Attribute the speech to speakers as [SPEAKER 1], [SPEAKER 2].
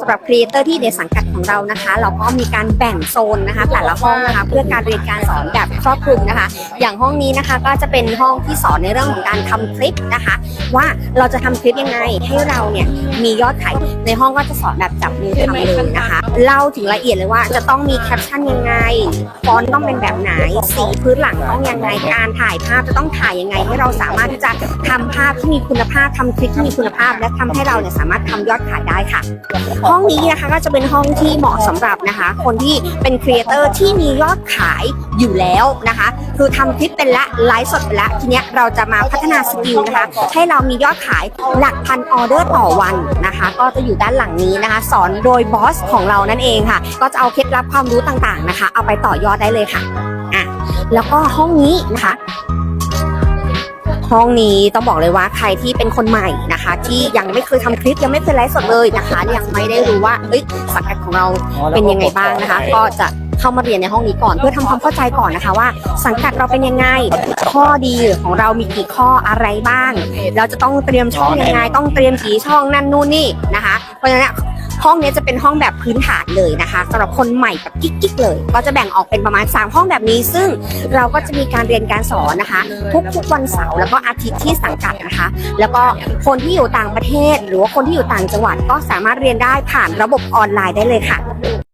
[SPEAKER 1] สำหรับครีเอเตอร์ที่ในสังกัดของเรานะคะ เราก็มีการแบ่งโซนนะคะแต่ละห้องนะคะเพื่อการเรียนการสอนแบบครอบคลุมนะคะ อย่างห้องนี้นะคะก็จะเป็นห้องที่สอนในเรื่องของการทำคลิปนะคะ ว่าเราจะทำคลิปยังไงให้เราเนี่ยมียอดขายในห้องก็จะสอนแบบจับมือทำเลยนะคะเล่าถึงละเอียดเลยว่าจะต้องมีแคปชั่นยังไงฟอนต์ต้องเป็นแบบไหนสีพื้นหลังต้องยังไงการถ่ายภาพจะต้องถ่ายยังไง ให้เราสามารถที่จะทำภาพที่มีคุณภาพทำคลิปที่มีคุณภาพ และทำให้เราเนี่ยสามารถทำยอดขายได้ค่ะห้องนี้นะคะก็จะเป็นห้องที่เหมาะสำหรับนะคะ คนที่เป็นครีเอเตอร์ที่มียอดขายอยู่แล้วนะคะ คือทำคลิปเป็นละไลฟ์สดเป็นละทีเนี้ยเราจะมาพัฒนาสกิลนะคะ ให้เรามียอดขายหลักพันออเดอร์ต่อวันนะคะ ก็จะอยู่ด้านหลังนี้นะคะ สอนโดยบอสของเรานั่นเองค่ะ ก็จะเอาเคล็ดลับความรู้ต่างๆนะคะ เอาไปต่อยอดได้เลยค่ะอะแล้วก็ห้องนี้นะคะ ห้องนี้ต้องบอกเลยว่าใครที่เป็นคนใหม่นะคะ ที่ยังไม่เคยทำคลิปยังไม่เคยไลฟ์สดเลยนะคะยังไม่ได้รู้ว่าเอ้ยสังกัดของเราเป็นยังไงบ้างนะคะ ก็จะเข้ามาเรียนในห้องนี้ก่อนเพื่อทำความเข้าใจก่อนนะคะว่า สังกัดเราเป็นยังไง ข้อดีของเรามีกี่ข้ออะไรบ้าง เราจะต้องเตรียมช่องยังไง ต้องเตรียมกี่ช่องนั่นนู่นนี่นะคะ เพราะฉะนั้นเนี่ย ห้องนี้จะเป็นห้องแบบพื้นฐานเลยนะคะสำหรับคนใหม่แบบกิ๊กๆเลย ก็จะแบ่งออกเป็นประมาณ 3 ห้องแบบนี้ ซึ่งเราก็จะมีการเรียนการสอนนะคะ ทุกๆวันเสาร์แล้วก็อาทิตย์ที่สังกัดนะคะ แล้วก็คนที่อยู่ต่างประเทศ หรือว่าคนที่อยู่ต่างจังหวัดก็สามารถเรียนได้ผ่านระบบออนไลน์ได้เลยค่ะ